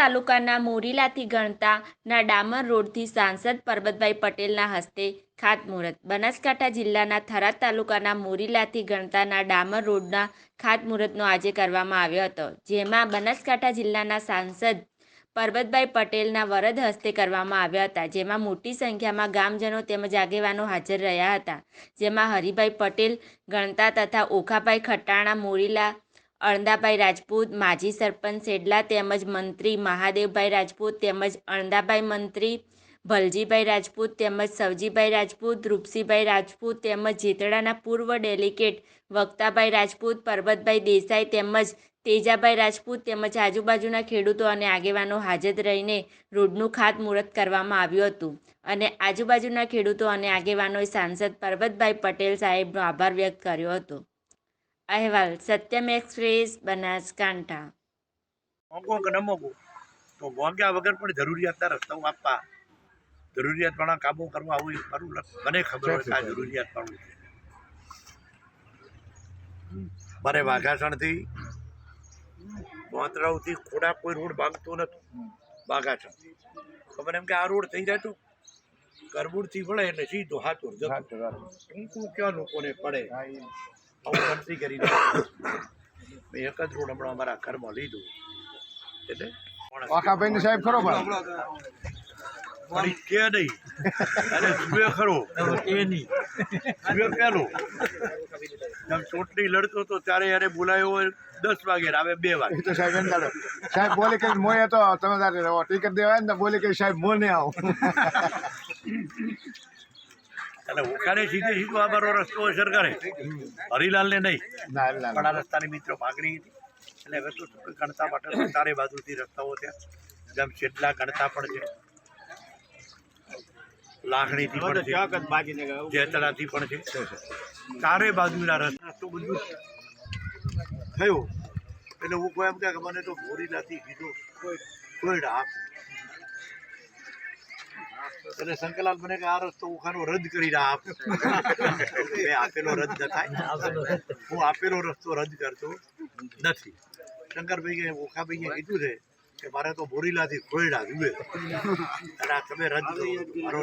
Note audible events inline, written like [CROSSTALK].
તાલુકાના મોરીલાથી ગણતાના ડામર રોડથી સાંસદ પરબતભાઈ પટેલના હસ્તે ખાતમુહૂર્ત. બનાસકાંઠા જિલ્લાના થરાદ તાલુકાના મોરીલાથી ગણતાના ડામર રોડના ખાતમુહૂર્તનો આજે કરવામાં આવ્યો હતો, જેમાં બનાસકાંઠા જિલ્લાના સાંસદ પરબતભાઈ પટેલના વરદ હસ્તે કરવામાં આવ્યા હતા, જેમાં મોટી સંખ્યામાં ગામજનો તેમજ આગેવાનો હાજર રહ્યા હતા, જેમાં હરિભાઈ પટેલ, ગણતા તથા ઓખાભાઈ ખટાણા, મોરીલા અણદાભાઈ રાજપૂત, માજી સરપંચ સેડલા તેમજ મંત્રી મહાદેવભાઈ રાજપૂત તેમજ અણદાભાઈ મંત્રી ભલજીભાઈ રાજપૂત તેમજ સવજીભાઈ રાજપૂત, રૂપસીભાઈ રાજપૂત તેમજ જેતડાના પૂર્વ ડેલિગેટ વક્તાભાઈ રાજપૂત, પરબતભાઈ દેસાઈ તેમજ તેજાભાઈ રાજપૂત તેમજ આજુબાજુના ખેડૂતો અને આગેવાનો હાજર રહીને રોડનું ખાતમુહૂર્ત કરવામાં આવ્યું હતું. અને આજુબાજુના ખેડૂતો અને આગેવાનોએ સાંસદ પરબતભાઈ પટેલ સાહેબનો આભાર વ્યક્ત કર્યો હતો. અહેવાલ સત્યમ એક્સપ્રેસ બનાસકાંઠા મોંઘો કે ન મોંઘો? તો મોંઘ્યા વગર પણ જરૂરિયાતના રસ્તાઓ આપવા. જરૂરિયાતવાળા કામો કરવા આવું એ મારું મને ખબર હોય કે આ જરૂરિયાતવાળું છે. મારે વાઘાસણથી ગોંતરાવથી ખોડા કોઈ રોડ ભાગતો નથી વાઘાસણ. ખબર એમ કે આ રોડ થઈ જાય તો કરબૂરથી વળે એટલે સીધો હાથો જતો. ટૂંકું ક્યાં લોકોને પડે? આવું ગણતરી કરીને મેં એક જ રોડ હમણાં અમારા ઘરમાં લીધું. એટલે વાકાભાઈ ની સાહેબ ખરો પણ. કે નહીં. અને જુએ ખરો. કે નહીં. જુએ પેલો. ચૂંટણી લડતો હતો ત્યારે યારે બોલાયો દસ વાગે આવે બે વાગે. તો સાહેબ એમ કાઢો. સાહેબ બોલે કે મોએ તો તમે તારે રહો ટિકિટ દેવાય ને બોલે બોલી કે સાહેબ મોને આવો. એટલે ઓખાને સીધે સીધો અમારો રસ્તો અસર કરે હરિલાલને નહીં. પણ આ રસ્તાની મિત્રો માગણી હતી. એટલે હવે તો ગણતા માટે ચારે બાજુથી રસ્તાઓ ત્યાં જેમ છેટલા ગણતા પણ છે. લાખણીથી પણ છે. જેતળાથી પણ છે. ચારે બાજુના રસ્તા. બધું થયો. એટલે હું કોઈ એમ કે મને તો ભોરીલાથી કીધું કોઈ આપ એટલે શંકરલાલ મને કે આ રસ્તો ઉખાનો રદ કરી આપ. [LAUGHS] મેં આપેલો રદ ન થાય. હું આપેલો રસ્તો રદ કરતો નથી. શંકરભાઈ ઓખાભાઈએ કીધું છે કે મારે તો બોરીલાથી ખોરડા જુએ. [LAUGHS] અને આ તમે રદ કરો.